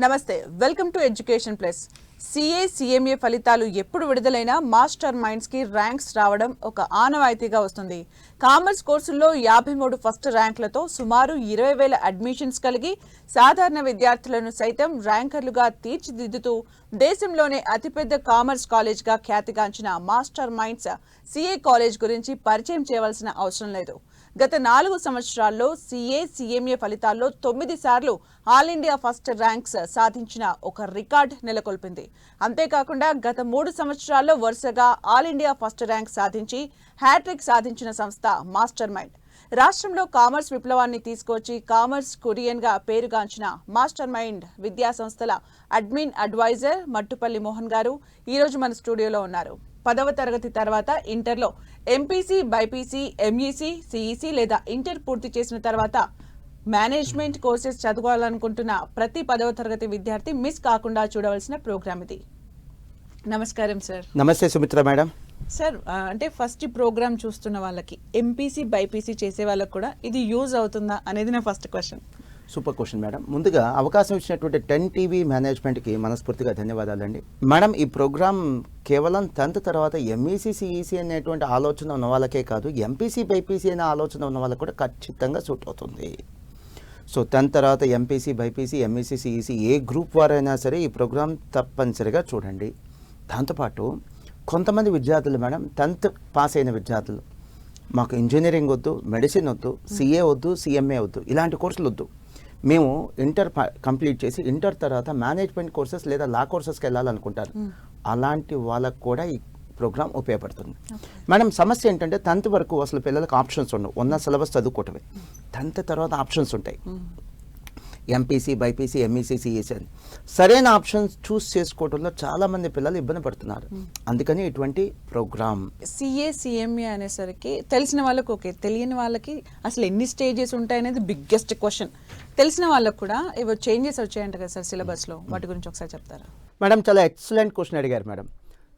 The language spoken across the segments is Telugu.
నమస్తే welcome to education plus. CA CMA ఫలితాలు ఎప్పుడు విడుదలైనా మాస్టర్ మైండ్స్కి ర్యాంక్స్ రావడం ఒక ఆనవాయితీగా వస్తుంది. కామర్స్ కోర్సుల్లో యాభై మూడు ఫస్ట్ ర్యాంకులతో సుమారు ఇరవై వేల అడ్మిషన్స్ కలిగి సాధారణ విద్యార్థులను సైతం ర్యాంకర్లుగా తీర్చిదిద్దుతూ దేశంలోనే అతిపెద్ద కామర్స్ కాలేజ్గా ఖ్యాతిగాంచిన మాస్టర్ మైండ్స్ సిఏ కాలేజ్ గురించి పరిచయం చేయవలసిన అవసరం లేదు. గత నాలుగు సంవత్సరాల్లో సీఏ సీఎంఏ ఫలితాల్లో తొమ్మిది సార్లు ఆల్ ఇండియా ఫస్ట్ ర్యాంక్స్ సాధించిన ఒక రికార్డ్ నెలకొల్పింది. అంతేకాకుండా గత మూడు సంవత్సరాల్లో వరుసగా ఆల్ ఇండియా ఫస్ట్ ర్యాంక్ సాధించి హ్యాట్రిక్ సాధించిన సంస్థ మాస్టర్ మైండ్. రాష్ట్రంలో కామర్స్ విప్లవాన్ని తీసుకొచ్చి కామర్స్ కొరియన్గా పేరుగాంచిన మాస్టర్ మైండ్ విద్యా సంస్థల అడ్మిన్ అడ్వైజర్ మట్టుపల్లి మోహన్ గారు ఈరోజు మన స్టూడియోలో ఉన్నారు. పదవ తరగతి తర్వాత ఇంటర్లో ఎంపీసీ బైపీసీ ఎంఈసీ సిఈసీ లేదా ఇంటర్ పూర్తి చేసిన తర్వాత మేనేజ్మెంట్ కోర్సెస్ చదవాలనుకుంటున్న ప్రతి పదవ తరగతి విద్యార్థి మిస్ కాకుండా చూడవలసిన ప్రోగ్రామ్ ఇది. నమస్కారం సార్. నమస్తే సుమిత్ర మేడం. సార్ అంటే ఫస్ట్ ప్రోగ్రామ్ చూస్తున్న వాళ్ళకి ఎంపీసీ బైపీసీ చేసే వాళ్ళకి కూడా ఇది యూజ్ అవుతుందా అనేది నా first question. Super question madam. ముందుగా అవకాశం ఇచ్చినటువంటి టెన్ టీవీ మేనేజ్మెంట్కి మనస్ఫూర్తిగా ధన్యవాదాలండి. మేడం ఈ ప్రోగ్రామ్ కేవలం టెన్త్ తర్వాత ఎంఈసీ సిఈసీ అనేటువంటి ఆలోచన ఉన్న వాళ్ళకే కాదు ఎంపీసీ బైపీసీ అనే ఆలోచన ఉన్న వాళ్ళకి కూడా ఖచ్చితంగా సూట్ అవుతుంది. సో టెన్త్ తర్వాత ఎంపీసీ బైపీసీ ఎంఈసీ సిఈసీ ఏ గ్రూప్ వారైనా సరే ఈ ప్రోగ్రామ్ తప్పనిసరిగా చూడండి. దాంతోపాటు కొంతమంది విద్యార్థులు మేడం టెన్త్ పాస్ అయిన విద్యార్థులు మాకు ఇంజనీరింగ్ వద్దు మెడిసిన్ వద్దు సిఏ వద్దు సిఎంఏ వద్దు ఇలాంటి కోర్సులు వద్దు. మేము ఇంటర్ కంప్లీట్ చేసి ఇంటర్ తర్వాత మేనేజ్మెంట్ కోర్సెస్ లేదా లా కోర్సెస్కి వెళ్ళాలనుకుంటారు. అలాంటి వాళ్ళకు కూడా ఈ ప్రోగ్రామ్ ఉపయోగపడుతుంది. మేడం సమస్య ఏంటంటే టెన్త్ వరకు అసలు పిల్లలకు ఆప్షన్స్ ఉండవు. ఉన్న సిలబస్ చదువుకోవటమే. టెన్త్ తర్వాత ఆప్షన్స్ ఉంటాయి. ఎంపీసీ బైపీసీ ఎంఈసీ సిఈసీ అని సరైన ఆప్షన్స్ చూస్ చేసుకోవడంలో చాలామంది పిల్లలు ఇబ్బంది పడుతున్నారు. అందుకని ఇటువంటి ప్రోగ్రామ్. సిఏ సిఎంఏ అనేసరికి తెలిసిన వాళ్ళకి ఓకే. తెలియని వాళ్ళకి అసలు ఎన్ని స్టేజెస్ ఉంటాయనేది బిగ్గెస్ట్ క్వశ్చన్ తెలిసిన వాళ్ళకి కూడా ఏవో చేంజెస్ వచ్చాయంట కదా సార్ సిలబస్లో వాటి గురించి ఒకసారి చెప్తారా? మేడం చాలా ఎక్సలెంట్ క్వశ్చన్ అడిగారు మేడం.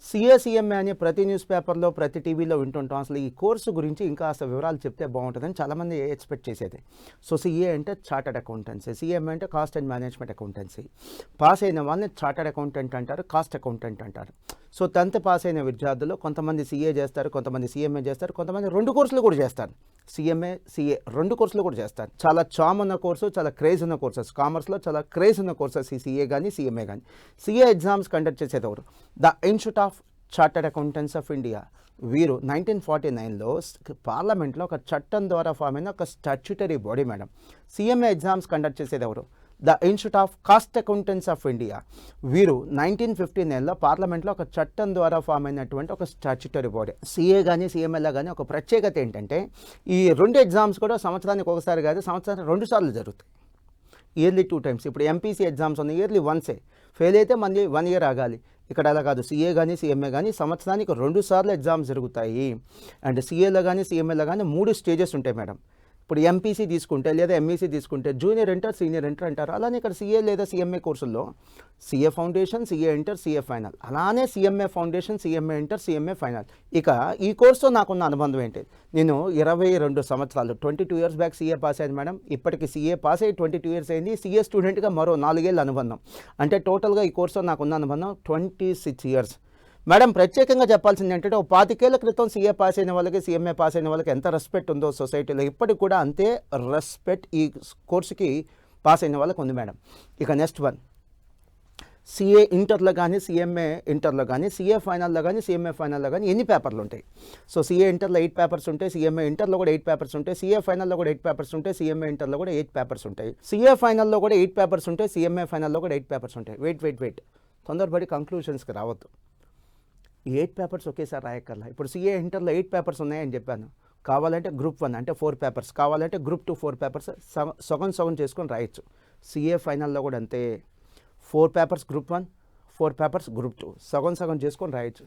సిఏసీఎంఏ అని ప్రతి న్యూస్ పేపర్లో ప్రతి టీవీలో వింటుంటాం. అసలు ఈ కోర్సు గురించి ఇంకా అసలు వివరాలు చెప్తే బాగుంటుందని చాలామంది ఎక్స్పెక్ట్ చేసేది. సో సిఏ అంటే చార్టర్డ్ అకౌంటెన్సీ సిఎంఏ అంటే cost and management accountancy pass అయిన వాళ్ళని చార్టర్డ్ అకౌంటెంట్ అంటారు కాస్ట్ అకౌంటెంట్ అంటారు. సో టెన్త్ పాస్ అయిన విద్యార్థులు కొంతమంది సీఏ చేస్తారు కొంతమంది సీఎంఏ చేస్తారు కొంతమంది రెండు కోర్సులు కూడా చేస్తారు. సీఎంఏ సీఏ రెండు కోర్సులు కూడా చేస్తారు. చాలా చామ్ ఉన్న కోర్సు చాలా క్రేజ్ ఉన్న కోర్సెస్. కామర్స్లో చాలా క్రేజ్ ఉన్న కోర్సెస్ ఈ సీఏ కానీ సీఎంఏ కానీ. సీఏ ఎగ్జామ్స్ కండక్ట్ చేసేది ఎవరు the institute of chartered accountants of India. వీరు నైన్టీన్ ఫార్టీ నైన్లో పార్లమెంట్లో ఒక చట్టం ద్వారా ఫామ్ అయిన ఒక statutory body madam. CMA exams conduct చేసేది ఎవరు the institute of cost accountants of India. వీరు నైన్టీన్ ఫిఫ్టీ నైన్లో పార్లమెంట్లో ఒక చట్టం ద్వారా ఫామ్ అయినటువంటి ఒక స్టాచ్యుటరీ బాడీ. సీఏ కానీ సీఎంఎల్ఏ కానీ ఒక ప్రత్యేకత ఏంటంటే ఈ రెండు ఎగ్జామ్స్ కూడా సంవత్సరానికి ఒకసారి కాదు సంవత్సరానికి రెండు సార్లు జరుగుతాయి. Yearly two times. ఇప్పుడు ఎంపీసీ ఎగ్జామ్స్ ఉన్నాయి ఇయర్లీ వన్సే. ఫెయిల్ అయితే మళ్ళీ వన్ ఇయర్ ఆగాలి. ఇక్కడ అలా కాదు సీఏ కానీ సీఎంఏ కానీ సంవత్సరానికి రెండు సార్లు ఎగ్జామ్స్ జరుగుతాయి. అండ్ సీఏలో కానీ సీఎంఏలో కానీ మూడు స్టేజెస్ ఉంటాయి మేడం. ఇప్పుడు ఎంపీసీ తీసుకుంటే లేదా ఎంఈసీ తీసుకుంటే జూనియర్ ఇంటర్ సీనియర్ ఇంటర్ అంటారు. అలానే ఇక్కడ సీఏ లేదా సీఎంఏ కోర్సుల్లో CA foundation CA inter CA final అలానే CMA foundation CMA inter CMA final ఇక ఈ కోర్సుతో నాకున్న అనుబంధం ఏంటి? నేను ఇరవై రెండు సంవత్సరాలు twenty two years back CA pass అయింది మేడం. ఇప్పటికి సీఏ పాస్ అయ్యి ట్వంటీ టూ ఇయర్స్ అయింది సీఏ స్టూడెంట్గా మరో నాలుగేళ్ళ అనుబంధం. అంటే టోటల్గా ఈ కోర్సుతో నాకున్న అనుబంధం ట్వంటీ సిక్స్ ఇయర్స్ మేడం ప్రత్యేకంగా చెప్పాల్సింది ఏంటంటే ఒక పాతికేళ్ళ క్రితం సీఏ పాస్ అయిన వాళ్ళకి సీఎంఏ పాస్ అయిన వాళ్ళకి ఎంత రెస్పెక్ట్ ఉందో సొసైటీలో ఇప్పటికి కూడా అంతే రెస్పెక్ట్ ఈ కోర్సుకి పాస్ అయిన వాళ్ళకి ఉంది మేడం. ఇక నెక్స్ట్ వన్ సిఏ ఇంటర్లో కానీ సిఎంఏ ఇంటర్లో కానీ సిఏ ఫైనల్లో కానీ సిఎంఏ ఫైనల్లో కానీ ఎన్ని పేపర్లు ఉంటాయి? సో సిఏ ఇంటర్లో ఎయిట్ పేపర్స్ ఉంటాయి సిఎంఏ ఇంటర్లో కూడా ఎయిట్ పేపర్స్ ఉంటాయి సిఏ ఫైనల్లో కూడా ఎయిట్ పేపర్స్ ఉంటాయి సిఎంఏ ఇంటర్లో కూడా ఎయిట్ పేపర్స్ ఉంటాయి. సిఏ ఫైనల్లో కూడా ఎయిట్ పేపర్స్ ఉంటాయి సిఎంఏ ఫైనల్లో కూడా ఎయిట్ పేపర్స్ ఉంటాయి. వెయిట్ వెయిట్ వెయిట్ తొందరపడి కంక్లూషన్స్కి రావద్దు. ఎయిట్ పేపర్స్ ఒకేసారి రాయక్కర్లా. ఇప్పుడు సిఏ ఇంటర్లో ఎయిట్ పేపర్స్ ఉన్నాయని చెప్పాను. కావాలంటే గ్రూప్ వన్ అంటే ఫోర్ పేపర్స్. కావాలంటే గ్రూప్ టూ ఫోర్ పేపర్స్ సగం సగం చేసుకొని రాయొచ్చు. సిఏ ఫైనల్లో కూడా అంతే. Four papers group one four papers group two. సగం సగం చేసుకొని రాయొచ్చు.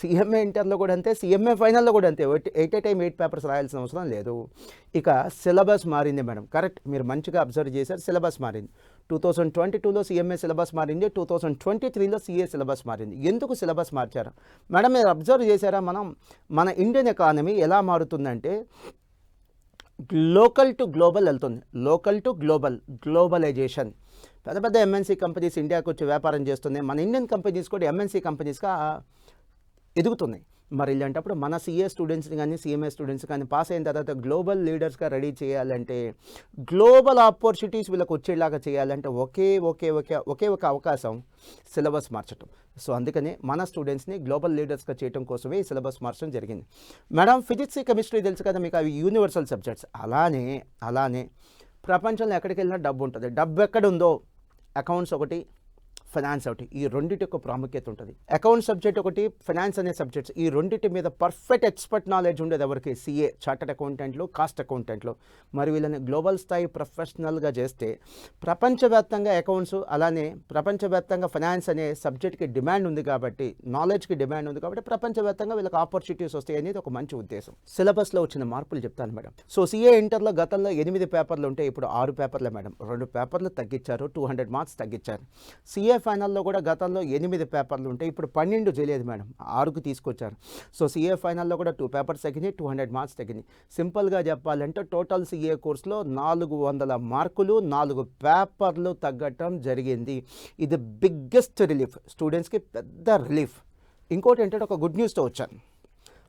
సిఎంఏ ఇంటర్లో కూడా అంతే. సిఎంఏ ఫైనల్లో కూడా అంతే. Eight a time eight papers రాయాల్సిన అవసరం లేదు. ఇక సిలబస్ మారింది మేడం. కరెక్ట్. మీరు మంచిగా అబ్జర్వ్ చేశారు. సిలబస్ మారింది. టూ థౌసండ్ ట్వంటీ టూలో సిఎంఏ సిలబస్ మారింది టూ థౌసండ్ ట్వంటీ త్రీలో సిఏ సిలబస్ మారింది. ఎందుకు సిలబస్ మార్చారు? మేడం మీరు అబ్జర్వ్ చేశారా మనం మన ఇండియన్ ఎకానమీ ఎలా మారుతుందంటే లోకల్ టు గ్లోబల్ వెళ్తుంది. లోకల్ టు గ్లోబల్ గ్లోబలైజేషన్ పెద్ద పెద్ద ఎంఎన్సీ కంపెనీస్ ఇండియాకు వచ్చి వ్యాపారం చేస్తున్నాయి. మన ఇండియన్ కంపెనీస్ కూడా ఎంఎన్సీ కంపెనీస్గా ఎదుగుతున్నాయి. మరి ఇలాంటప్పుడు మన సిఏ స్టూడెంట్స్ని కానీ సిఎంఏ స్టూడెంట్స్ కానీ పాస్ అయిన తర్వాత గ్లోబల్ లీడర్స్గా రెడీ చేయాలంటే గ్లోబల్ ఆపర్చునిటీస్ వీళ్ళకి వచ్చేలాగా చేయాలంటే ఒకే ఒకే ఒకే ఒకే ఒక అవకాశం సిలబస్ మార్చడం సో అందుకనే మన స్టూడెంట్స్ని గ్లోబల్ లీడర్స్గా చేయడం కోసమే ఈ సిలబస్ మార్చడం జరిగింది. మేడం ఫిజిక్స్ కెమిస్ట్రీ తెలుసు కదా మీకు అవి యూనివర్సల్ సబ్జెక్ట్స్ అలానే అలానే ప్రపంచంలో ఎక్కడికి వెళ్ళినా డబ్బు ఉంటుంది. డబ్బు ఎక్కడ ఉందో అకౌంట్స్ ఒకటి ఫైనాన్స్ ఒకటి. ఈ రెండింటి యొక్క ప్రాముఖ్యత ఉంటుంది. అకౌంట్ సబ్జెక్ట్ ఒకటి ఫైనాన్స్ అనే సబ్జెక్ట్స్. ఈ రెండింటి మీద పర్ఫెక్ట్ ఎక్స్పర్ట్ నాలెడ్జ్ ఉండేది ఎవరికి? సిఏ చార్టెడ్ అకౌంటెంట్లు కాస్ట్ అకౌంటెంట్లు. మరి వీళ్ళని గ్లోబల్ స్థాయి ప్రొఫెషనల్గా చేస్తే ప్రపంచవ్యాప్తంగా అకౌంట్స్ అలానే ప్రపంచవ్యాప్తంగా ఫైనాన్స్ అనే సబ్జెక్ట్కి డిమాండ్ ఉంది కాబట్టి నాలెడ్జ్కి డిమాండ్ ఉంది కాబట్టి ప్రపంచవ్యాప్తంగా వీళ్ళకి ఆపర్చునిటీస్ వస్తాయి అనేది ఒక మంచి ఉద్దేశం. సిలబస్లో వచ్చిన మార్పులు చెప్తాను మేడం. సో సిఏ ఇంటర్లో గతంలో ఎనిమిది పేపర్లు ఉంటే ఇప్పుడు ఆరు పేపర్లే మేడం. రెండు పేపర్లు తగ్గించారు టూ హండ్రెడ్ మార్క్స్ తగ్గించారు. సిఏ ఫైనల్లో కూడా గతంలో ఎనిమిది పేపర్లు ఉంటే ఇప్పుడు పన్నెండు చేయలేదు మేడం. ఆరుకు తీసుకొచ్చారు. సో సిఏ ఫైనల్లో కూడా టూ పేపర్స్ తగ్గినాయి టూ హండ్రెడ్ మార్క్స్ తగ్గినాయి. సింపుల్గా చెప్పాలంటే టోటల్ సిఏ కోర్సులో నాలుగు వందల మార్కులు నాలుగు పేపర్లు తగ్గటం జరిగింది. ఇది బిగ్గెస్ట్ రిలీఫ్. స్టూడెంట్స్కి పెద్ద రిలీఫ్. ఇంకోటి ఏంటంటే ఒక గుడ్ న్యూస్తో వచ్చాను.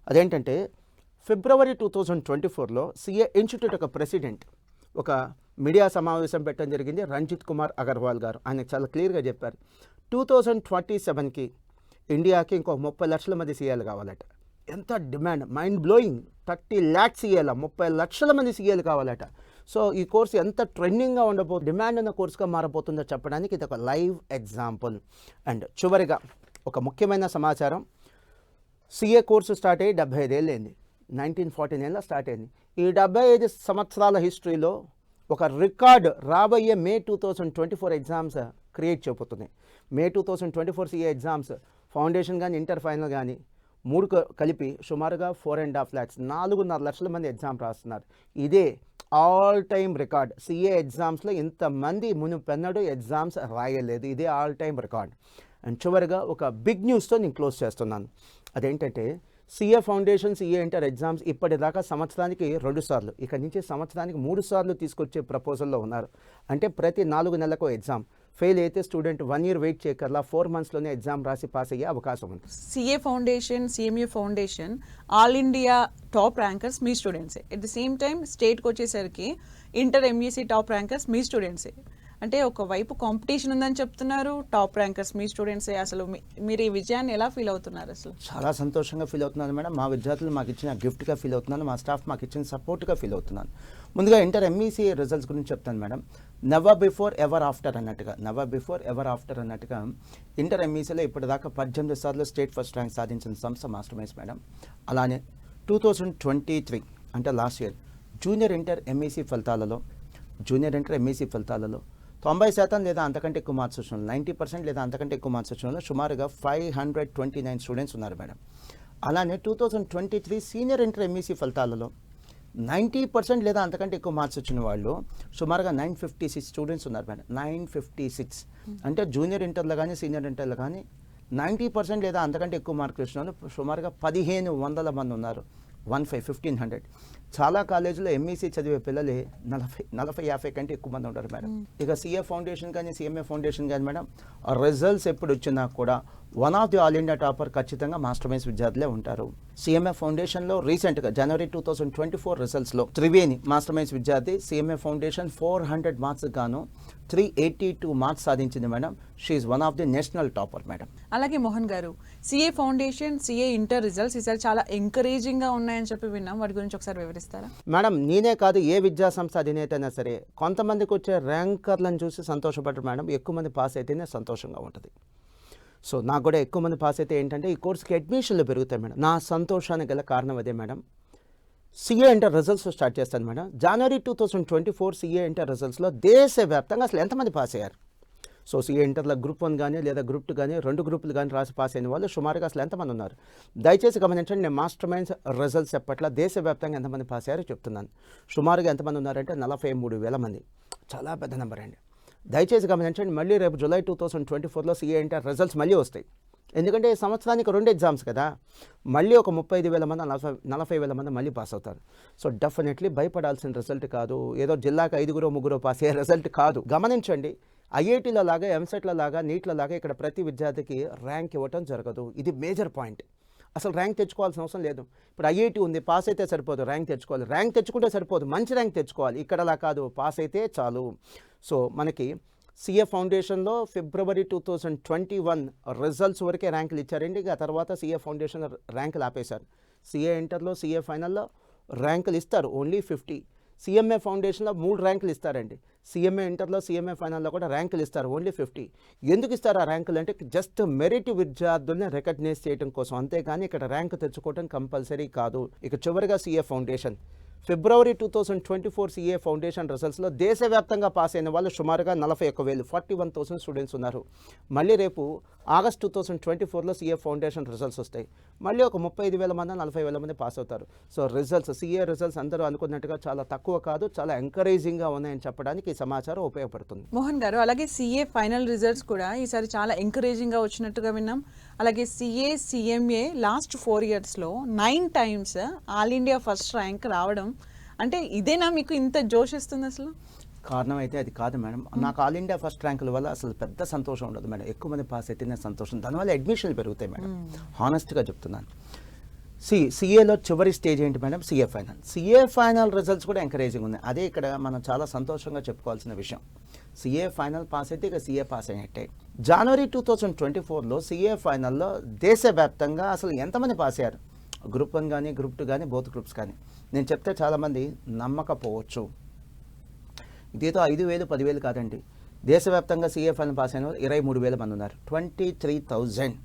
అదేంటంటే ఫిబ్రవరి టూ థౌజండ్ ట్వంటీ ఫోర్లో సిఏ ఇన్స్టిట్యూట్ ఒక ప్రెసిడెంట్ ఒక మీడియా సమావేశం పెట్టడం జరిగింది రంజిత్ కుమార్ అగర్వాల్ గారు. ఆయన చాలా క్లియర్గా చెప్పారు. టూ థౌజండ్ ట్వంటీ సెవెన్కి ఇండియాకి ఇంకో ముప్పై లక్షల మంది సీఏలు కావాలట. ఎంత demand mind blowing thirty lakhs సీఏల ముప్పై లక్షల మంది సీఏలు కావాలట. సో ఈ కోర్సు ఎంత ట్రెండింగ్గా ఉండబో డిమాండ్ ఉన్న కోర్సుగా మారబోతుందో చెప్పడానికి ఇది ఒక లైవ్ ఎగ్జాంపుల్. అండ్ చివరిగా ఒక ముఖ్యమైన సమాచారం. సీఏ కోర్సు స్టార్ట్ అయ్యి డెబ్బై ఐదేళ్ళు అయింది నైన్టీన్ ఫార్టీ నైన్లో స్టార్ట్ అయింది. ఈ డెబ్బై ఐదు సంవత్సరాల హిస్టరీలో ఒక రికార్డ్ రాబోయే May two thousand twenty four exams create చేయబోతున్నాయి May two thousand twenty four CA exams foundation కానీ ఇంటర్ ఫైనల్ కానీ మూడు కలిపి సుమారుగా ఫోర్ అండ్ హాఫ్ ల్యాక్స్ నాలుగున్నర లక్షల మంది ఎగ్జామ్ రాస్తున్నారు. ఇదే ఆల్ టైమ్ రికార్డ్. సిఏ ఎగ్జామ్స్లో ఇంతమంది మునుపెన్నడూ ఎగ్జామ్స్ రాయలేదు. ఇదే ఆల్ టైమ్ రికార్డ్. అండ్ చివరిగా ఒక బిగ్ న్యూస్తో నేను క్లోజ్ చేస్తున్నాను. అదేంటంటే CA foundation CA inter exams ఇప్పటిదాకా సంవత్సరానికి రెండు సార్లు. ఇక్కడి నుంచి సంవత్సరానికి మూడు సార్లు తీసుకొచ్చే ప్రపోజల్లో ఉన్నారు. అంటే ప్రతి నాలుగు నెలలకు ఎగ్జామ్ ఫెయిల్ అయితే స్టూడెంట్ వన్ ఇయర్ వెయిట్ చేయకర్లా ఫోర్ మంత్స్లోనే ఎగ్జామ్ రాసి పాస్ అయ్యే అవకాశం ఉంది. CA foundation CMA foundation all India top rankers మీ స్టూడెంట్సే ఎట్ ది సేమ్ టైం స్టేట్కి వచ్చేసరికి ఇంటర్ ఎంఈసీ టాప్ ర్యాంకర్స్ మీ స్టూడెంట్సే అంటే ఒకవైపు కాంపిటీషన్ ఉందని చెప్తున్నారు టాప్ ర్యాంకర్స్ మీ స్టూడెంట్సే అసలు మీ- మీరు ఈ విజయాన్ని ఎలా ఫీల్ అవుతున్నారు అసలు? చాలా సంతోషంగా ఫీల్ అవుతున్నాను మేడం. మా విద్యార్థులు మాకు ఇచ్చిన గిఫ్ట్గా ఫీల్ అవుతున్నాను. మా స్టాఫ్ మాకు ఇచ్చిన సపోర్ట్గా ఫీల్ అవుతున్నాను. ముందుగా ఇంటర్ ఎంఈసీ రిజల్ట్స్ గురించి చెప్తాను మేడం. నవ బిఫోర్ ఎవర్ ఆఫ్టర్ అన్నట్టుగా నవ బిఫోర్ ఎవర్ ఆఫ్టర్ అన్నట్టుగా ఇంటర్ ఎంఈసీలో ఇప్పటిదాకా పద్దెనిమిది సార్లు స్టేట్ ఫస్ట్ ర్యాంక్ సాధించిన సంస్థ మాస్టర్ మైస్ మేడం. అలానే టూ థౌజండ్ ట్వంటీ త్రీ అంటే last year junior inter MEC ఫలితాలలో జూనియర్ ఇంటర్ ఎంఈసీ ఫలితాలలో తొంభై శాతం లేదా అంతకంటే ఎక్కువ మార్క్స్ వచ్చిన నైంటీ పర్సెంట్ లేదా అంతకంటే ఎక్కువ మార్క్స్ వచ్చిన సుమారుగా five hundred twenty nine students ఉన్నారు మేడం. అలానే two thousand twenty three senior inter MEC ఫలితాలలో నైంటీ పర్సెంట్ లేదా అంతకంటే ఎక్కువ మార్క్స్ వచ్చిన వాళ్ళు సుమారుగా నైన్ ఫిఫ్టీ సిక్స్ స్టూడెంట్స్ ఉన్నారు మేడం. Nine fifty six. అంటే జూనియర్ ఇంటర్లో కానీ సీనియర్ ఇంటర్లో కానీ నైంటీ పర్సెంట్ లేదా అంతకంటే ఎక్కువ మార్కులు వచ్చిన వాళ్ళు సుమారుగా పదిహేను వందల మంది ఉన్నారు. One five fifteen hundred. చాలా కాలేజీలో ఎంఈసీ చదివే పిల్లలే నలభై నలభై యాభై కంటే ఎక్కువ మంది ఉంటారు మేడం. ఇక సిఏ ఫౌండేషన్ కానీ సిఎంఏ ఫౌండేషన్ కానీ మేడం రిజల్ట్స్ ఎప్పుడు వచ్చినా కూడా one of the all India topper ఖచ్చితంగా మాస్టర్ మైన్స్ విద్యార్థులే ఉంటారు. సిఎంఏ ఫౌండేషన్లో రీసెంట్గా January two thousand twenty four రిజల్ట్స్లో Triveni master mines విద్యార్థి CMA foundation four hundred marks గాను త్రీ ఎయిటీ టూ మార్క్స్ సాధించింది madam. She one of the national topper madam. అలాగే మోహన్ గారు CA foundation CA inter results ఈసారి చాలా ఎంకరేజింగ్గా ఉన్నాయని చెప్పి విన్నాం. వాటి గురించి ఒకసారి వివరిస్తారా మేడం నేనే కాదు ఏ విద్యా సంస్థ అధినేత అయినా సరే కొంతమందికి వచ్చే ర్యాంకర్లను చూసి సంతోషపడరు మేడం. ఎక్కువ మంది పాస్ అయితేనే సంతోషంగా ఉంటుంది. సో నాకు కూడా ఎక్కువ మంది పాస్ అయితే ఏంటంటే ఈ కోర్స్కి అడ్మిషన్లు పెరుగుతాయి మేడం. నా సంతోషానికి గల కారణం అదే madam. CA inter results start చేస్తాను madam. January two thousand twenty four CA inter రిజల్ట్స్లో దేశవ్యాప్తంగా అసలు ఎంతమంది పాస్ అయ్యారు? సో సిఏ ఇంటర్లో గ్రూప్ వన్ కానీ లేదా గ్రూప్ టూ కానీ రెండు గ్రూపులు కానీ రాసి పాస్ అయిన వాళ్ళు సుమారుగా అసలు ఎంతమంది ఉన్నారు? దయచేసి గమనించండి నేను మాస్టర్ మైండ్స్ రిజల్ట్స్ ఎప్పట్లో దేశవ్యాప్తంగా ఎంతమంది పాస్ అయ్యారో చెప్తున్నాను. సుమారుగా ఎంతమంది ఉన్నారంటే నలభై మూడు వేల మంది. చాలా పెద్ద నెంబర్ అండి. దయచేసి గమనించండి మళ్ళీ రేపు జూలై టూ థౌసండ్ ట్వంటీ ఫోర్లో సిఏ ఇంటర్ రిజల్ట్స్ మళ్ళీ వస్తాయి. ఎందుకంటే ఈ సంవత్సరానికి రెండు ఎగ్జామ్స్ కదా మళ్ళీ ఒక ముప్పై ఐదు వేల మంది నలభై నలభై వేల మంది మళ్ళీ పాస్ అవుతారు. సో డెఫినెట్లీ భయపడాల్సిన రిజల్ట్ కాదు. ఏదో జిల్లాకు ఐదుగురు ముగ్గురు పాస్ అయ్యే రిజల్ట్ కాదు. గమనించండి ఐఐటీల లాగా ఎంసెట్ల లాగా నీట్ల లాగా ఇక్కడ ప్రతి విద్యార్థికి ర్యాంక్ ఇవ్వటం జరగదు. ఇది మేజర్ పాయింట్. అసలు ర్యాంక్ తెచ్చుకోవాల్సిన అవసరం లేదు. ఇప్పుడు ఐఐటి ఉంది పాస్ అయితే సరిపోదు ర్యాంక్ తెచ్చుకోవాలి. ర్యాంక్ తెచ్చుకుంటే సరిపోదు మంచి ర్యాంక్ తెచ్చుకోవాలి. ఇక్కడలా కాదు పాస్ అయితే చాలు. సో మనకి CA ఫౌండేషన్లో February two thousand twenty one results వరకే ర్యాంకులు ఇచ్చారండి ఇక తర్వాత సిఏ ఫౌండేషన్ ర్యాంకులు ఆపేశారు. సిఏ ఇంటర్లో సిఏ ఫైనల్లో ర్యాంకులు ఇస్తారు. Only fifty. సిఎంఏ ఫౌండేషన్లో మూడు ర్యాంకులు ఇస్తారండి. సిఎంఏ ఇంటర్లో సిఎంఏ ఫైనల్లో కూడా ర్యాంకులు ఇస్తారు ఓన్లీ ఫిఫ్టీ. ఎందుకు ఇస్తారు ఆ ర్యాంకులు అంటే జస్ట్ మెరిట్ విద్యార్థుల్ని రికగ్నైజ్ చేయడం కోసం. అంతేగాని ఇక్కడ ర్యాంక్ తెచ్చుకోవడం కంపల్సరీ కాదు. ఇక చివరిగా CA foundation February two thousand twenty four CA foundation రిజల్ట్స్లో దేశవ్యాప్తంగా పాస్ అయిన వాళ్ళు సుమారుగా నలభై ఒక్క వేలు ఫార్టీ వన్ థౌసండ్ స్టూడెంట్స్ ఉన్నారు. మళ్ళీ రేపు ఆగస్ట్ టూ థౌసండ్ ట్వంటీ ఫోర్లో సిఏ ఫౌండేషన్ రిజల్ట్స్ వస్తాయి. మళ్ళీ ఒక ముప్పై ఐదు వేల మంది నలభై వేల మంది పాస్ అవుతారు. సో రిజల్ట్స్ సిఏ రిజల్ట్స్ అందరూ అనుకున్నట్టుగా చాలా తక్కువ కాదు చాలా ఎంకరేజింగ్గా ఉన్నాయని చెప్పడానికి ఈ సమాచారం ఉపయోగపడుతుంది. మోహన్ గారు అలాగే సిఏ ఫైనల్ రిజల్ట్స్ కూడా ఈసారి చాలా ఎంకరేజింగ్గా వచ్చినట్టుగా విన్నాం. అలాగే సిఏ సిఎంఏ లాస్ట్ ఫోర్ ఇయర్స్లో nine times all India first rank రావడం. అంటే ఇదేనా మీకు ఇంత జోష్ ఇస్తుంది అసలు? కారణం అయితే అది కాదు మేడం. నాకు ఆల్ ఇండియా ఫస్ట్ ర్యాంకుల వల్ల అసలు పెద్ద సంతోషం ఉండదు మేడం. ఎక్కువ మంది పాస్ అయితేనే సంతోషం. దానివల్ల అడ్మిషన్లు పెరుగుతాయి మేడం. హానెస్ట్గా చెప్తున్నాను. సి సిఏలో చివరి స్టేజ్ ఏంటి madam? CA final CA final results కూడా ఎంకరేజింగ్ ఉంది అదే ఇక్కడ మనం చాలా సంతోషంగా చెప్పుకోవాల్సిన విషయం. సిఏ ఫైనల్ పాస్ అయితే ఇక సిఏ పాస్ అయినట్టే. జనవరి టూ థౌజండ్ ట్వంటీ ఫోర్లో సిఏ ఫైనల్లో దేశవ్యాప్తంగా అసలు ఎంతమంది పాస్ అయ్యారు? గ్రూప్ వన్ కానీ గ్రూప్ టూ కానీ బోత్ గ్రూప్స్ కానీ నేను చెప్తే చాలామంది నమ్మకపోవచ్చు. దీంతో ఐదు వేలు పదివేలు కాదండి. దేశవ్యాప్తంగా సీఏ ఫైనల్ పాస్ అయిన వాళ్ళు ఇరవై మూడు వేల మంది ఉన్నారు. ట్వంటీ త్రీ థౌజండ్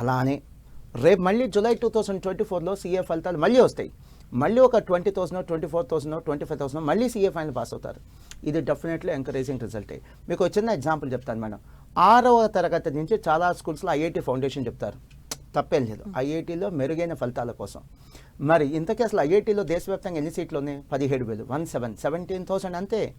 అలానే రేపు మళ్ళీ జూలై టూ థౌసండ్ ట్వంటీ ఫోర్లో సీఏ ఫలితాలు మళ్ళీ వస్తాయి. మళ్ళీ ఒక twenty thousand twenty four thousand twenty five thousand మళ్ళీ సీఏ ఫైనల్ పాస్ అవుతారు. ఇది డెఫినెట్లీ ఎంకరేజింగ్ రిజల్టే మీకు చిన్న ఎగ్జాంపుల్ చెప్తాను మేడం. ఆరవ తరగతి నుంచి చాలా స్కూల్స్లో ఐఐటి ఫౌండేషన్ చెప్తారు. తప్పేం లేదు. ఐఐటీలో మెరుగైన ఫలితాల కోసం. మరి ఇంతకీ అసలు ఐఐటీలో దేశవ్యాప్తంగా ఎన్ని సీట్లు ఉన్నాయి? పదిహేడు వేలు. One seven. సెవెంటీన్ థౌసండ్ అంతే.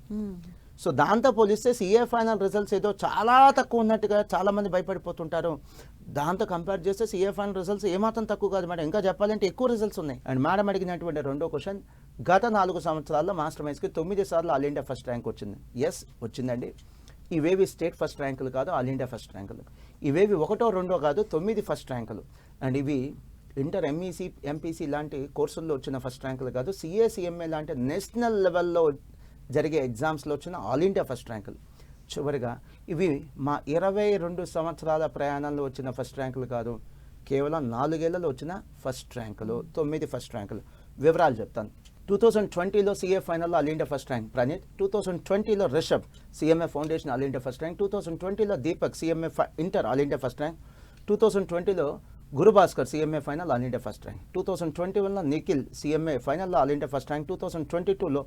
సో దాంతో పోలిస్తే సిఏ ఫైనల్ రిజల్ట్స్ ఏదో చాలా తక్కువ ఉన్నట్టుగా చాలామంది భయపడిపోతుంటారు. దాంతో కంపేర్ చేస్తే సిఏ ఫైనల్ రిజల్ట్స్ ఏమాత్రం తక్కువ కాదు మేడం. ఇంకా చెప్పాలంటే ఎక్కువ రిజల్ట్స్ ఉన్నాయి. అండ్ మేడం అడిగినటువంటి రెండో క్వశ్చన్ గత నాలుగు సంవత్సరాల్లో మాస్టర్ మైన్స్కి తొమ్మిది సార్లు ఆల్ ఇండియా ఫస్ట్ ర్యాంక్ వచ్చింది. ఎస్ వచ్చిందండి. ఇవేవి స్టేట్ ఫస్ట్ ర్యాంకులు కాదు ఆల్ ఇండియా ఫస్ట్ ర్యాంకులు. ఇవేవి ఒకటో రెండో కాదు తొమ్మిది ఫస్ట్ ర్యాంకులు అండ్ ఇవి ఇంటర్ ఎంఈసీ ఎంపీసీ లాంటి కోర్సుల్లో వచ్చిన ఫస్ట్ ర్యాంకులు కాదు సిఏసిఎంఏ లాంటి నేషనల్ లెవెల్లో జరిగే ఎగ్జామ్స్లో వచ్చిన ఆల్ ఇండియా ఫస్ట్ ర్యాంకులు చివరిగా ఇవి మా ఇరవై రెండు సంవత్సరాల ప్రయాణంలో వచ్చిన ఫస్ట్ ర్యాంకులు కాదు కేవలం నాలుగేళ్ళలో వచ్చిన ఫస్ట్ ర్యాంకులు తొమ్మిది ఫస్ట్ ర్యాంకులు వివరాలు చెప్తాను. టూ థౌజండ్ ట్వంటీలో సీఏ ఫైనల్లో all India first rank Praneeth. Two thousand ట్వంటీలో Rishab CMA foundation all India first rank two thousand ట్వంటీలో Deepak CMA inter all India first rank two thousand ట్వంటీలో Gurubhaskar CMA final all India first rank two thousand twenty వన్లో నిఖిల్ సీఎంఏ ఫైనల్లో all India first rank two thousand twenty టూలో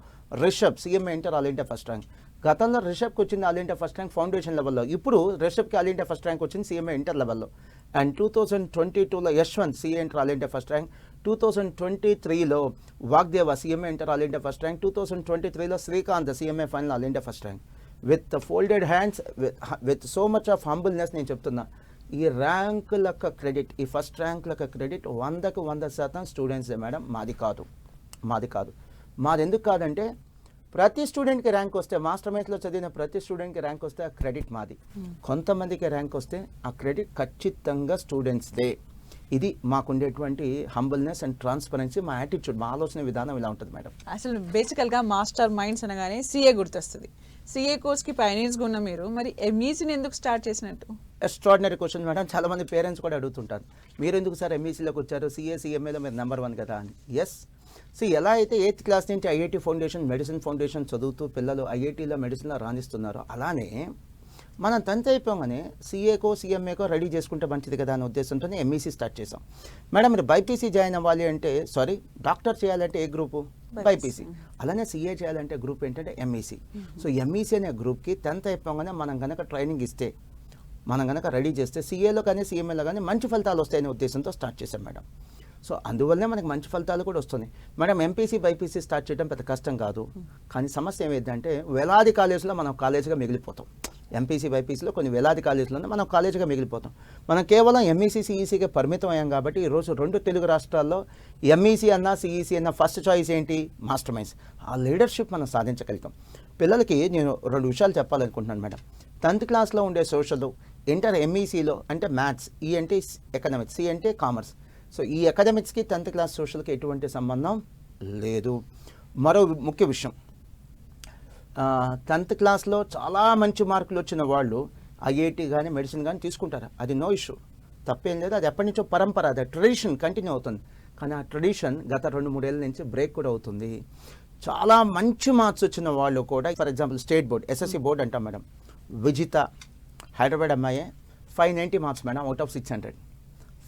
Rishab CMA inter all India first rank గతంలో రిషబ్కి వచ్చింది all India first rank foundation లెవెల్లో ఇప్పుడు రిషబ్కి ఆల్ ఇండియా ఫస్ట్ ర్యాంక్ వచ్చింది సీఎంఏ ఇంటర్ లెవెల్లో అండ్ టూ థౌసండ్ ట్వంటీ టూలో Yashwant CA inter all India first rank two thousand twenty త్రీలో Vagdeva CMA inter all India first rank two thousand twenty త్రీలో Srikanth CMA final all India first rank. With folded hands with so much of humbleness నేను చెప్తున్నా. ఈ ర్యాంకుల యొక్క క్రెడిట్ ఈ ఫస్ట్ ర్యాంకుల యొక్క క్రెడిట్ వందకు వంద శాతం స్టూడెంట్సే మేడం. మాది కాదు. మాది కాదు. మాది ఎందుకు కాదంటే ప్రతి స్టూడెంట్కి ర్యాంక్ వస్తే మాస్టర్ మైన్స్లో చదివిన ప్రతి స్టూడెంట్కి ర్యాంక్ వస్తే ఆ క్రెడిట్ మాది. కొంతమందికి ర్యాంక్ వస్తే ఆ క్రెడిట్ ఖచ్చితంగా స్టూడెంట్స్దే. ఇది మాకుండేటువంటి హంబుల్నెస్ అండ్ ట్రాన్స్పరెన్సీ మా యాటిట్యూడ్ మా ఆలోచన విధానం ఇలా ఉంటుంది మేడం. అసలు బేసికల్గా మాస్టర్ మైండ్స్ అనగానే సిఏ గుర్తొస్తుంది. సిఏ కోర్స్కి పైనీర్స్గా ఉన్న మీరు మరి ఎంఈసీని ఎందుకు స్టార్ట్ చేసినట్టు? Extraordinary question madam. చాలా మంది పేరెంట్స్ కూడా అడుగుతుంటారు. మీరు ఎందుకు సార్ ఎంఈసీలోకి వచ్చారు? సిఏ సిఎంఏలో మీరు నెంబర్ వన్ కదా? అని. ఎస్ సో ఎలా అయితే ఎయిత్ క్లాస్ నుంచి ఐఐటి ఫౌండేషన్ మెడిసిన్ ఫౌండేషన్ చదువుతూ పిల్లలు ఐఐటీలో మెడిసిన్లో రాణిస్తున్నారో అలానే మనం టెన్త్ అయిపోగానే సీఏకో సీఎంఏకో రెడీ చేసుకుంటే మంచిది కదా అనే ఉద్దేశంతో ఎంఈసీ స్టార్ట్ చేసాం మేడం మీరు బైపీసీ జాయిన్ అవ్వాలి అంటే సారీ డాక్టర్ చేయాలంటే ఏ గ్రూపు? బైపీసీ అలానే సీఏ చేయాలంటే గ్రూప్ ఏంటంటే ఎంఈసీ సో ఎంఈసీ అనే గ్రూప్కి టెన్త్ అయిపోగానే మనం కనుక ట్రైనింగ్ ఇస్తే మనం కనుక రెడీ చేస్తే సీఏలో కానీ సీఎంఏలో కానీ మంచి ఫలితాలు వస్తాయనే ఉద్దేశంతో స్టార్ట్ చేశాం మేడం. సో అందువల్లనే మనకి మంచి ఫలితాలు కూడా వస్తున్నాయి. మేడం ఎంపీసీ బైపీసీ స్టార్ట్ చేయడం పెద్ద కష్టం కాదు. కానీ సమస్య ఏమైందంటే వేలాది కాలేజీలో మనం కాలేజీగా మిగిలిపోతాం. ఎంపీసీ బైపీసీలో కొన్ని వేలాది కాలేజీలు మనం కాలేజీగా మిగిలిపోతాం. మనం కేవలం ఎంఈసీ సిఈసీగా పరిమితం అయ్యాం కాబట్టి ఈరోజు రెండు తెలుగు రాష్ట్రాల్లో ఎంఈసీ అన్న సిఈసీ అన్న ఫస్ట్ చాయిస్ ఏంటి? మాస్టర్ మైండ్స్ ఆ లీడర్షిప్ మనం సాధించగలుగుతాం. పిల్లలకి నేను రెండు విషయాలు చెప్పాలనుకుంటున్నాను మేడం. టెన్త్ క్లాస్లో ఉండే సోషల్ ఇంటర్ ఎంఈసీలో అంటే మ్యాథ్స్ ఈ అంటే ఎకనామిక్స్ సి అంటే కామర్స్ సో ఈ అకాడమిక్స్కి టెన్త్ క్లాస్ సోషల్కి ఎటువంటి సంబంధం లేదు. మరో ముఖ్య విషయం. టెన్త్ క్లాస్లో చాలా మంచి మార్కులు వచ్చిన వాళ్ళు ఐఐటి కానీ మెడిసిన్ కానీ తీసుకుంటారు. అది నో ఇష్యూ. తప్పేం లేదు. అది ఎప్పటి నుంచో పరంపర. అది ట్రెడిషన్ కంటిన్యూ అవుతుంది. కానీ ఆ ట్రెడిషన్ గత రెండు మూడేళ్ళ నుంచి బ్రేక్ కూడా అవుతుంది. చాలా మంచి మార్క్స్ వచ్చిన వాళ్ళు కూడా for example state board SSC board అంటాం మేడం. విజిత హైదరాబాద్ అమ్మాయి five ninety marks madam out of six hundred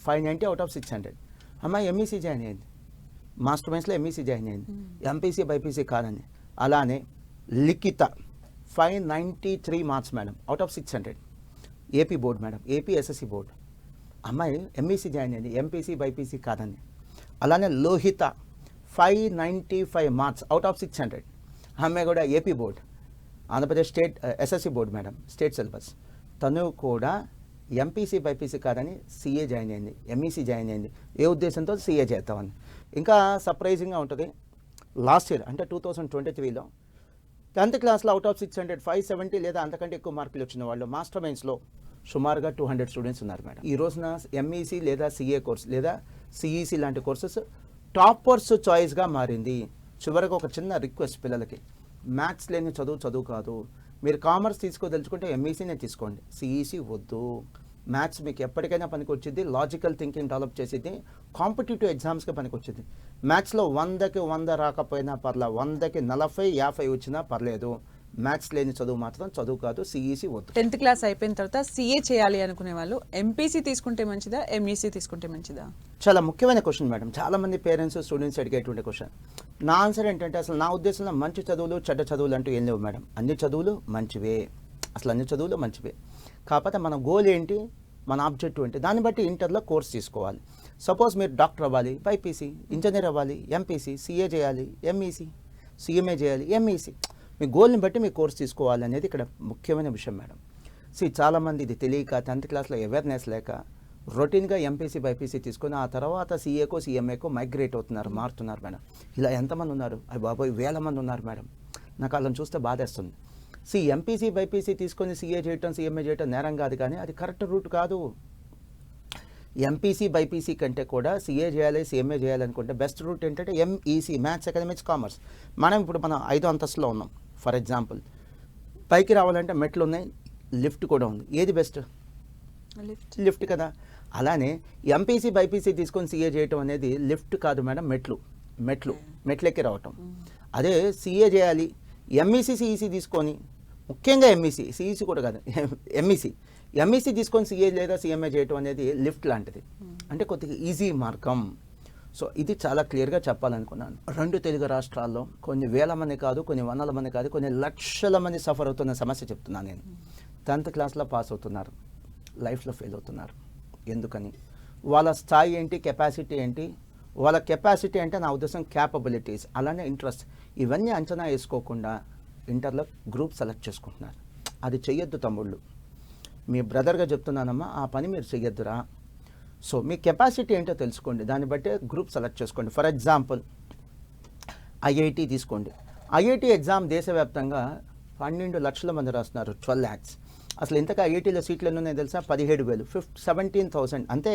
five ninety out of six hundred అమ్మాయి ఎంఈసీ జాయిన్ అయింది మాస్టర్ మైన్స్లో ఎంఈసీ జాయిన్ అయింది ఎంపీసీ బైపీసీ కాదని. అలానే Likhitha five ninety three marks madam out of six hundred AP board madam AP SSC board అమ్మాయి ఎంఈసీ జాయిన్ అయింది ఎంపీసీ బైపీసీ కాదని. అలానే Lohitha five ninety five marks out of six hundred అమ్మాయి కూడా AP board Andhra Pradesh state SSC board madam state syllabus తను కూడా ఎంపీసీ బైపీసీ కాదని సీఏ జాయిన్ అయింది. ఎంఈసీ జాయిన్ అయింది. ఏ ఉద్దేశంతో సీఏ చేద్దామని. ఇంకా సర్ప్రైజింగ్గా ఉంటుంది. లాస్ట్ ఇయర్ అంటే టూ థౌజండ్ ట్వంటీ త్రీలో టెన్త్ క్లాస్లో out of six hundred five seventy లేదా అంతకంటే ఎక్కువ మార్కులు వచ్చిన వాళ్ళు మాస్టర్ మైన్స్లో సుమారుగా టూ హండ్రెడ్ స్టూడెంట్స్ ఉన్నారు మేడం. ఈ రోజున ఎంఈసీ లేదా సిఏ కోర్స్ లేదా సిఈసి లాంటి కోర్సెస్ టాపర్స్ చాయిస్గా మారింది. చివరికి ఒక చిన్న రిక్వెస్ట్ పిల్లలకి. మ్యాథ్స్ లేని చదువు చదువు కాదు. మీరు కామర్స్ తీసుకోదలుచుకుంటే ఎంఈసీనే తీసుకోండి. సిఈసి వద్దు. మ్యాథ్స్ మీకు ఎప్పటికైనా పనికొచ్చింది లాజికల్ థింకింగ్ డెవలప్ చేసేది కాంపిటేటివ్ ఎగ్జామ్స్కి పనికొచ్చింది మ్యాథ్స్లో వందకి వంద రాకపోయినా పర్లే వందకి నలభై యాభై వచ్చినా పర్లేదు. మ్యాథ్స్ లేని చదువు మాత్రం చదువు కాదు సిఈసి వద్దు. టెన్త్ క్లాస్ అయిపోయిన తర్వాత సిఏ చేయాలి అనుకునే వాళ్ళు ఎంపీసీ తీసుకుంటే మంచిదా ఎంఈసీ తీసుకుంటే మంచిదా? చాలా ముఖ్యమైన క్వశ్చన్ మేడం చాలా మంది పేరెంట్స్ స్టూడెంట్స్ అడిగేటువంటి క్వశ్చన్ నా ఆన్సర్ ఏంటంటే అసలు నా ఉద్దేశంలో మంచి చదువులు చెడ్డ చదువులు అంటూ ఏం లేవు మేడం అన్ని చదువులు మంచివే. అసలు అన్ని చదువులు మంచివే. కాకపోతే మన గోల్ ఏంటి? మన ఆబ్జెక్టివ్ ఏంటి? దాన్ని బట్టి ఇంటర్లో కోర్స్ తీసుకోవాలి. సపోజ్ మీరు డాక్టర్ అవ్వాలి బైపీసీ ఇంజనీర్ అవ్వాలి ఎంపీసీ సిఏ చేయాలి ఎంఈసీ సిఎంఏ చేయాలి ఎంఈసీ మీ గోల్ని బట్టి మీ కోర్స్ తీసుకోవాలనేది ఇక్కడ ముఖ్యమైన విషయం మేడం సి చాలామంది ఇది తెలియక టెన్త్ క్లాస్లో అవేర్నెస్ లేక రొటీన్గా ఎంపీసీ బైపీసీ తీసుకొని ఆ తర్వాత సీఏకో సీఎంఏకో మైగ్రేట్ అవుతున్నారు మారుతున్నారు మేడం ఇలా ఎంతమంది ఉన్నారు? అవి బాబోయ్ వేల మంది ఉన్నారు మేడం నాకు వాళ్ళని చూస్తే బాధేస్తుంది. సి ఎంపీసీ బైపీసీ తీసుకొని సీఏ చేయటం సీఎంఏ చేయటం నేరం కాదు కానీ అది కరెక్ట్ రూట్ కాదు. ఎంపీసీ బైపీసీ కంటే కూడా సీఏ చేయాలి సీఎంఏ చేయాలనుకుంటే బెస్ట్ రూట్ ఏంటంటే ఎంఈసీ మ్యాథ్స్ అకాడమిక్స్ కామర్స్ మనం ఇప్పుడు మనం ఐదో అంతస్తులో ఉన్నాం. ఫర్ ఎగ్జాంపుల్ పైకి రావాలంటే మెట్లు ఉన్నాయి లిఫ్ట్ కూడా ఉంది. ఏది బెస్ట్? లిఫ్ట్. లిఫ్ట్ కదా. అలానే ఎంపీసీ బైపీసీ తీసుకొని సీఏ చేయటం అనేది లిఫ్ట్ కాదు మేడం మెట్లు. మెట్లు. మెట్లెక్కి రావటం. అదే సీఏ చేయాలి. ఎంఈసీ సిఈసీ తీసుకొని ముఖ్యంగా ఎంఈసీ సిఈసీ కూడా కాదు ఎంఈసీ. ఎంఈసీ తీసుకొని సీఏ లేదా సీఎంఏ చేయటం అనేది లిఫ్ట్ లాంటిది. అంటే కొద్దిగా ఈజీ మార్గం. సో ఇది చాలా క్లియర్గా చెప్పాలనుకున్నాను. రెండు తెలుగు రాష్ట్రాల్లో కొన్ని వేల మంది కాదు కొన్ని వందల మంది కాదు కొన్ని లక్షల మంది సఫర్ అవుతున్న సమస్య చెప్తున్నాను నేను. టెన్త్ క్లాస్లో పాస్ అవుతున్నారు. లైఫ్లో ఫెయిల్ అవుతున్నారు. ఎందుకని? వాళ్ళ స్థాయి ఏంటి కెపాసిటీ ఏంటి? వాళ్ళ కెపాసిటీ అంటే నా ఉద్దేశం క్యాపబిలిటీస్ అలానే ఇంట్రెస్ట్. ఇవన్నీ అంచనా వేసుకోకుండా ఇంటర్లో గ్రూప్ సెలెక్ట్ చేసుకుంటున్నారు. అది చెయ్యొద్దు తమ్ముళ్ళు. మీ బ్రదర్గా చెప్తున్నానమ్మా ఆ పని మీరు చెయ్యొద్దురా. సో మీ కెపాసిటీ ఏంటో తెలుసుకోండి. దాన్ని బట్టే గ్రూప్ సెలెక్ట్ చేసుకోండి. ఫర్ ఎగ్జాంపుల్ ఐఐటి తీసుకోండి. ఐఐటి ఎగ్జామ్ దేశవ్యాప్తంగా పన్నెండు లక్షల మంది రాస్తున్నారు. ట్వెల్వ్ ల్యాక్స్ అసలు ఇంతగా ఐఐటీలో సీట్లు ఎన్ని ఉన్నాయో తెలుసా? పదిహేడు వేలు. ఫిఫ్త్ సెవెంటీన్ థౌసండ్ అంతే?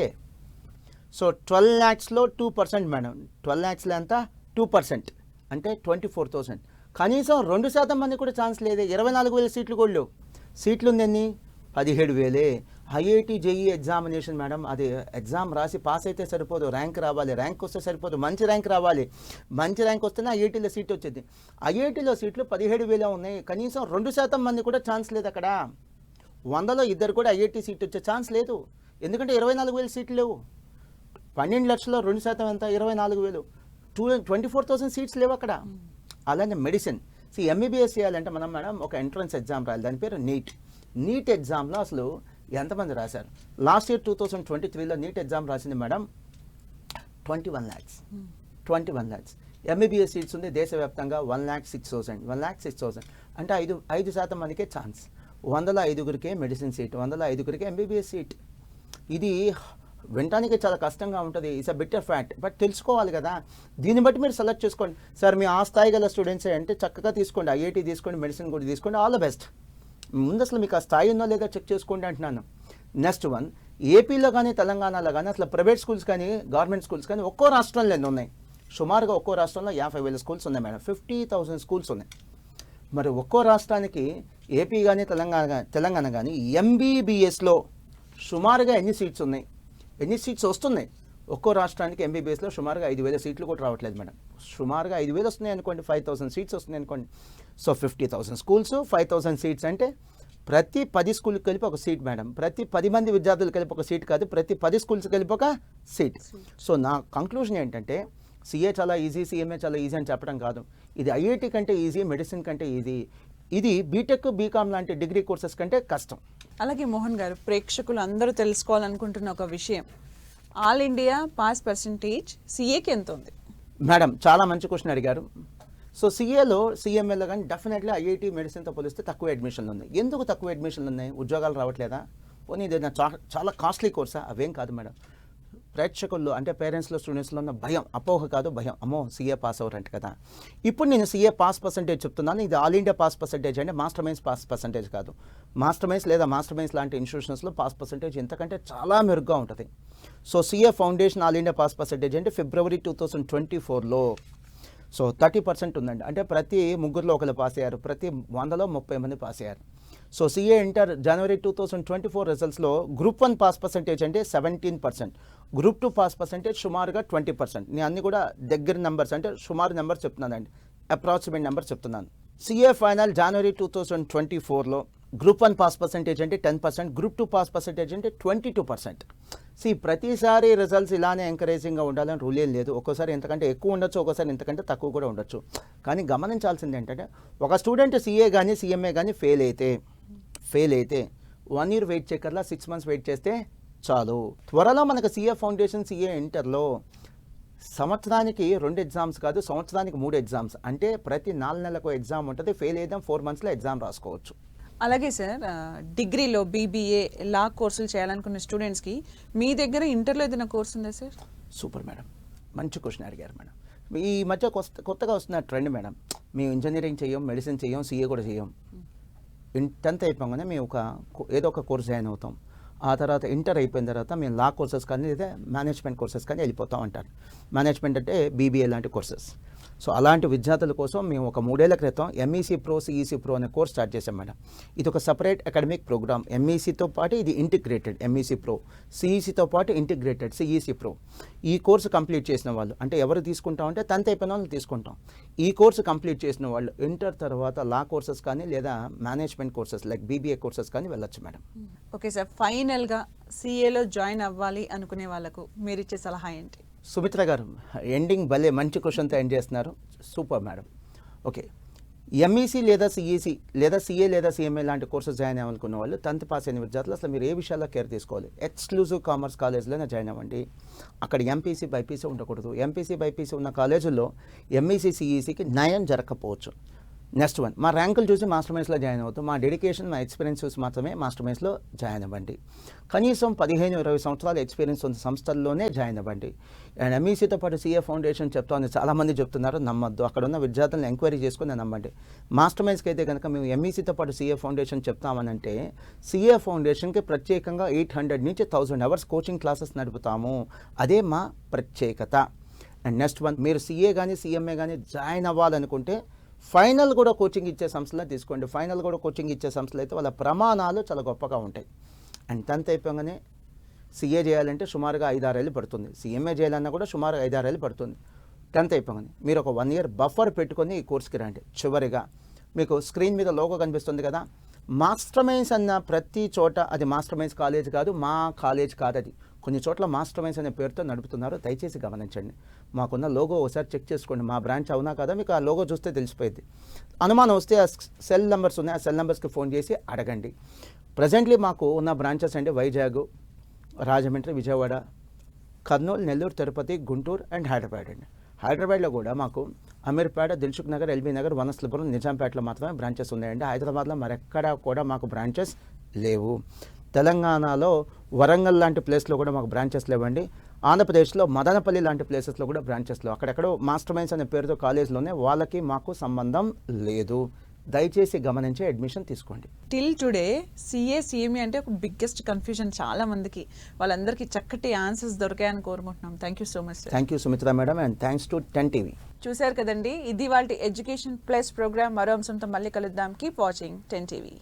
సో ట్వెల్వ్ ల్యాక్స్లో టూ పర్సెంట్ మేడం ట్వెల్వ్ ల్యాక్స్లో ఎంత? టూ పర్సెంట్ అంటే ట్వంటీ ఫోర్ థౌసండ్ కనీసం రెండు శాతం మంది కూడా ఛాన్స్ లేదే. ఇరవై నాలుగు వేల సీట్లు కూడా లేవు. సీట్లు ఉందన్ని పదిహేడు వేలే. IIT JEE examination madam. అది ఎగ్జామ్ రాసి పాస్ అయితే సరిపోదు. ర్యాంక్ రావాలి. ర్యాంక్ వస్తే సరిపోదు. మంచి ర్యాంక్ రావాలి. మంచి ర్యాంక్ వస్తేనే ఐఐటీలో సీట్ వచ్చేది. ఐఐటీలో సీట్లు పదిహేడు వేలే ఉన్నాయి. కనీసం రెండు శాతం మంది కూడా ఛాన్స్ లేదు అక్కడ. వందలో ఇద్దరు కూడా ఐఐటి సీట్ వచ్చే ఛాన్స్ లేదు. ఎందుకంటే ఇరవై నాలుగు వేలు సీట్లు లేవు. పన్నెండు లక్షల్లో రెండు శాతం ఎంత? ఇరవై నాలుగు వేలు. Two twenty four thousand seats లేవు అక్కడ. అలానే మెడిసిన్. సి ఎంబీబీఎస్ చేయాలంటే మనం మేడం ఒక ఎంట్రన్స్ ఎగ్జామ్ రాయాలి. దాని పేరు నీట్. నీట్ ఎగ్జామ్లో అసలు ఎంతమంది రాశారు? Last year two thousand twenty త్రీలో నీట్ ఎగ్జామ్ రాసింది madam twenty one lakhs. Twenty one lakhs. MBBS seats ఉంది దేశవ్యాప్తంగా one lakh six thousand. One lakh six thousand. అంటే ఐదు ఐదు శాతం మందికే ఛాన్స్. వందల ఐదుగురికే మెడిసిన్ సీట్ వందల ఐదుగురికే ఎంబీబీఎస్ సీట్. ఇది వినటానికి చాలా కష్టంగా ఉంటుంది. It's a bitter fact but తెలుసుకోవాలి కదా. దీన్ని బట్టి మీరు సెలెక్ట్ చేసుకోండి. సార్ మీ ఆ స్థాయి గల స్టూడెంట్స్ అంటే చక్కగా తీసుకోండి. ఐఐటి తీసుకోండి మెడిసిన్ కూడా తీసుకోండి. All the best. ముందు అసలు మీకు ఆ స్థాయి ఉందో లేదో చెక్ చేసుకోండి అంటున్నాను. నెక్స్ట్ వన్ ఏపీలో కానీ తెలంగాణలో కానీ అసలు ప్రైవేట్ స్కూల్స్ కానీ గవర్నమెంట్ స్కూల్స్ కానీ ఒక్కో రాష్ట్రంలో ఎన్ని ఉన్నాయి? సుమారుగా ఒక్కో రాష్ట్రంలో యాభై వేల స్కూల్స్ ఉన్నాయి మేడం. ఫిఫ్టీ థౌసండ్ స్కూల్స్ ఉన్నాయి. మరి ఒక్కో రాష్ట్రానికి ఏపీ కానీ తెలంగాణ తెలంగాణ కానీ ఎంబీబీఎస్లో సుమారుగా ఎన్ని సీట్స్ ఉన్నాయి? ఎన్ని సీట్స్ వస్తున్నాయి? ఒక్కో రాష్ట్రానికి ఎంబీబీఎస్లో సుమారుగా ఐదు వేల సీట్లు కూడా రావట్లేదు మేడం. సుమారుగా ఐదు వేలు వస్తున్నాయి అనుకోండి ఫైవ్ థౌసండ్ సీట్స్ వస్తున్నాయి అనుకోండి. So fifty thousand schools five thousand seats అంటే ప్రతి పది స్కూల్కి కలిపి ఒక సీట్ మేడం. ప్రతి పది మంది విద్యార్థులు కలిపి ఒక సీట్ కాదు ప్రతి పది స్కూల్స్ కలిపి ఒక సీట్ సో నా కంక్లూజన్ ఏంటంటే సిఏ చాలా ఈజీ సిఎంఏ చాలా ఈజీ అని చెప్పడం కాదు. ఇది ఐఐటి కంటే ఈజీ మెడిసిన్ కంటే ఈజీ ఇది బీటెక్ బీకామ్ లాంటి డిగ్రీ కోర్సెస్ కంటే కష్టం. అలాగే మోహన్ గారు ప్రేక్షకులు అందరూ తెలుసుకోవాలనుకుంటున్న ఒక విషయం. ఆల్ ఇండియా పాస్ పర్సంటేజ్ సిఏకి ఎంత ఉంది? మేడం చాలా మంచి క్వశ్చన్ అడిగారు. సో సిఏలో సిఎంఏలో కానీ డెఫినెట్లీ ఐఐటి మెడిసిన్తో పోలిస్తే తక్కువ అడ్మిషన్లు ఉన్నాయి. ఎందుకు తక్కువ అడ్మిషన్లు ఉన్నాయి? ఉద్యోగాలు రావట్లేదా? పోనీ ఇది నా చాలా కాస్ట్లీ కోర్సా? అవేం కాదు మేడం. ప్రేక్షకుల్లో అంటే పేరెంట్స్లో స్టూడెంట్స్లో ఉన్న భయం అపోహ కాదు భయం. అమ్మో సీఏ పాస్ అవ్వరంట కదా. ఇప్పుడు నేను సీఏ పాస్ పర్సంటేజ్ చెప్తున్నాను. ఇది ఆల్ ఇండియా పాస్ పర్సంటేజ్ అంటే మాస్టర్ మైన్స్ పాస్ పర్సంటేజ్ కాదు. మాస్టర్ మైన్స్ లేదా మాస్టర్ మైన్స్ లాంటి ఇన్స్టిట్యూషన్స్లో పాస్ పర్సంటేజ్ ఎంతకంటే చాలా మెరుగ్గా ఉంటుంది. So CA foundation all India pass percentage అంటే ఫిబ్రవరి టూ థౌసండ్ ట్వంటీ ఫోర్లో. సో థర్టీ పర్సెంట్ ఉందండి. అంటే ప్రతి ముగ్గురులో ఒకరు పాస్ అయ్యారు. ప్రతి వందలో ముప్పై మంది పాస్ అయ్యారు. సో సిఏ ఇంటర్ జనవరి టూ థౌసండ్ ట్వంటీ ఫోర్ రిజల్ట్స్లో గ్రూప్ వన్ పాస్ పర్సెంటేజ్ అంటే seventeen percent group two pass percentage సుమారుగా ట్వంటీ పర్సెంట్ నేను అన్ని కూడా దగ్గర నెంబర్స్ అంటే సుమారు నెంబర్ చెప్తున్నానండి. అప్రాక్సిమేట్ నెంబర్ చెప్తున్నాను. సిఏ ఫైనల్ జనవరి టూ థౌసండ్ ట్వంటీ ఫోర్లో గ్రూప్ వన్ పాస్ పర్సెంటేజ్ అంటే ten percent group two pass percentage అంటే ట్వంటీ టూ పర్సెంట్ సి ప్రతిసారి రిజల్ట్స్ ఇలానే ఎంకరేజింగ్గా ఉండాలని రూల్ ఏం లేదు. ఒక్కోసారి ఎంతకంటే ఎక్కువ ఉండొచ్చు ఒక్కోసారి ఎంతకంటే తక్కువ కూడా ఉండొచ్చు. కానీ గమనించాల్సింది ఏంటంటే ఒక స్టూడెంట్ సీఏ కానీ సీఎంఏ కానీ ఫెయిల్ అయితే ఫెయిల్ అయితే వన్ ఇయర్ వెయిట్ చేయకర్లా సిక్స్ మంత్స్ వెయిట్ చేస్తే చాలు. త్వరలో మనకు సీఏ ఫౌండేషన్ సీఏ ఇంటర్లో సంవత్సరానికి రెండు ఎగ్జామ్స్ కాదు సంవత్సరానికి మూడు ఎగ్జామ్స్ అంటే ప్రతి నాలుగు నెలలకు ఎగ్జామ్ ఉంటుంది ఫెయిల్ అయితే ఫోర్ మంత్స్లో ఎగ్జామ్ రాసుకోవచ్చు. అలాగే సార్ డిగ్రీలో బీబీఏ లా కోర్సులు చేయాలనుకున్న స్టూడెంట్స్కి మీ దగ్గర ఇంటర్లో ఏదైనా కోర్స్ ఉందా సార్? Super madam. మంచి క్వశ్చన్ అడిగారు మేడం. ఈ మధ్య కొత్త కొత్తగా వస్తున్న ట్రెండ్ మేడం. మేము ఇంజనీరింగ్ చేయం మెడిసిన్ చేయం సీఏ కూడా చేయం. టెన్త్ అయిపోగానే మేము ఒక ఏదో ఒక కోర్స్ జాయిన్ అవుతాం. ఆ తర్వాత ఇంటర్ అయిపోయిన తర్వాత మేము లా కోర్సెస్ కానీ లేదా మేనేజ్మెంట్ కోర్సెస్ కానీ వెళ్ళిపోతాం అంటారు. మేనేజ్మెంట్ అంటే బీబీఏ లాంటి కోర్సెస్. సో అలాంటి విద్యార్థుల కోసం మేము ఒక మూడేళ్ళ క్రితం ఎంఈసీ ప్రో సిఈసీ ప్రో అనే కోర్స్ స్టార్ట్ చేసాం మేడం. ఇది ఒక సపరేట్ అకాడమిక్ ప్రోగ్రామ్. ఎంఈసీతో పాటు ఇది ఇంటిగ్రేటెడ్ ఎంఈసీ ప్రో సిఈసీతో పాటు ఇంటిగ్రేటెడ్ సిఈసీ ప్రో ఈ కోర్సు కంప్లీట్ చేసిన వాళ్ళు అంటే ఎవరు తీసుకుంటామంటే టెన్త్ అయిపోయిన వాళ్ళు తీసుకుంటాం. ఈ కోర్సు కంప్లీట్ చేసిన వాళ్ళు ఇంటర్ తర్వాత లా కోర్సెస్ కానీ లేదా management courses like BBA courses కానీ వెళ్ళొచ్చు మేడం. ఓకే సార్ ఫైనల్గా సిఏలో జాయిన్ అవ్వాలి అనుకునే వాళ్ళకు మీరు ఇచ్చే సలహా ఏంటి? సుమిత్ర గారు ఎండింగ్ భలే మంచి క్వశ్చన్తో ఎండ్ చేస్తున్నారు. సూపర్ మేడం ఓకే ఎంఈసీ లేదా సిఈసీ లేదా సిఏ లేదా సిఎంఏ లాంటి కోర్సెస్ జాయిన్ అవ్వాలనుకున్న వాళ్ళు టెన్త్ పాస్ అయిన విద్యార్థులు అసలు మీరు ఏ విషయాల్లో కేర్ తీసుకోవాలి? ఎక్స్క్లూజివ్ కామర్స్ కాలేజ్లోనే జాయిన్ అవ్వండి. అక్కడ ఎంపీసీ బైపీసీ ఉండకూడదు. ఎంపీసీ బైపీసీ ఉన్న కాలేజీల్లో ఎంఈసీ సిఈసీకి న్యాయం జరగకపోవచ్చు. నెక్స్ట్ వన్ మా ర్యాంకులు చూసి మాస్టర్ మైన్స్లో జాయిన్ అవుతాం మా డెడికేషన్ మా ఎక్స్పీరియన్స్ చూసి మాత్రమే మాస్టర్ మైన్స్లో జాయిన్ అవ్వండి. కనీసం పదిహేను ఇరవై సంవత్సరాల ఎక్స్పీరియన్స్ ఉన్న సంస్థల్లోనే జాయిన్ అవ్వండి. అండ్ ఎంఈసీతో పాటు సీఏ ఫౌండేషన్ చెప్తామని చాలామంది చెప్తున్నారు నమ్మద్దు. అక్కడ ఉన్న విద్యార్థులను ఎంక్వైరీ చేసుకుని నమ్మండి. మాస్టర్ మైన్స్కి అయితే కనుక మేము ఎంఈసీతో పాటు సీఏ ఫౌండేషన్ చెప్తామనంటే సీఏ ఫౌండేషన్కి ప్రత్యేకంగా ఎయిట్ హండ్రెడ్ నుంచి థౌజండ్ అవర్స్ కోచింగ్ క్లాసెస్ నడుపుతాము. అదే మా ప్రత్యేకత. అండ్ నెక్స్ట్ వన్ మీరు సీఏ కానీ సీఎంఏ కానీ జాయిన్ అవ్వాలనుకుంటే ఫైనల్ కూడా కోచింగ్ ఇచ్చే సంస్థలో తీసుకోండి. ఫైనల్ కూడా కోచింగ్ ఇచ్చే సంస్థలు అయితే వాళ్ళ ప్రమాణాలు చాలా గొప్పగా ఉంటాయి. అండ్ టెన్త్ అయిపోగానే సీఏ చేయాలంటే సుమారుగా ఐదారేళ్ళు పడుతుంది. సీఎంఏ చేయాలన్నా కూడా సుమారుగా ఐదారేళ్ళు పడుతుంది. టెన్త్ అయిపోగానే మీరు ఒక వన్ ఇయర్ బఫర్ పెట్టుకొని ఈ కోర్స్కి రండి. చివరిగా మీకు స్క్రీన్ మీద లోగో కనిపిస్తుంది కదా. మాస్టర్ మైన్స్ అన్న ప్రతి చోట అది మాస్టర్ మైన్స్ కాలేజ్ కాదు మా కాలేజ్ కాదు అది కొన్ని చోట్ల మాస్టర్ మైన్స్ అనే పేరుతో నడుపుతున్నారు. దయచేసి గమనించండి. మాకున్న లోగో ఒకసారి చెక్ చేసుకోండి. మా బ్రాంచ్ అవునా కదా? మీకు ఆ లోగో చూస్తే తెలిసిపోయింది. అనుమానం వస్తే ఆ సెల్ నెంబర్స్ ఉన్నాయి. ఆ సెల్ నెంబర్స్కి ఫోన్ చేసి అడగండి. ప్రజెంట్లీ మాకు ఉన్న బ్రాంచెస్ అంటే వైజాగ్ రాజమండ్రి విజయవాడ కర్నూలు నెల్లూరు తిరుపతి గుంటూరు అండ్ హైదరాబాద్ అండి. హైదరాబాద్లో కూడా మాకు అమీర్పేట దిల్సుఖ్ నగర్ ఎల్బీ నగర్ వనస్లపురం నిజాంపేటలో మాత్రమే బ్రాంచెస్ ఉన్నాయండి. హైదరాబాద్లో మరెక్కడా కూడా మాకు బ్రాంచెస్ లేవు. తెలంగాణలో వరంగల్ లాంటి ప్లేస్లో కూడా మాకు బ్రాంచెస్ లేవండి. ఆంధ్రప్రదేశ్లో మదనపల్లి లాంటి ప్లేసెస్లో కూడా బ్రాంచెస్లో అక్కడెక్కడో మాస్టర్ మైన్స్ అనే పేరుతో కాలేజ్లోనే వాళ్ళకి మాకు సంబంధం లేదు. దయచేసి గమనించి అడ్మిషన్ తీసుకోండి. టిల్ టుడే సిఏ సిఎంఏ అంటే ఒక బిగ్గెస్ట్ కన్ఫ్యూజన్ చాలా మందికి. వాళ్ళందరికీ చక్కటి ఆన్సర్స్ దొరికాయని కోరుకుంటున్నాం. Thank you so much thank you Sumitra madam and thanks to ten TV చూశారు కదండి ఇది వాళ్ళ ఎడ్యుకేషన్ ప్లస్ ప్రోగ్రామ్ మరో అంశంతో మళ్ళీ కలుద్దాం. Keep watching ten TV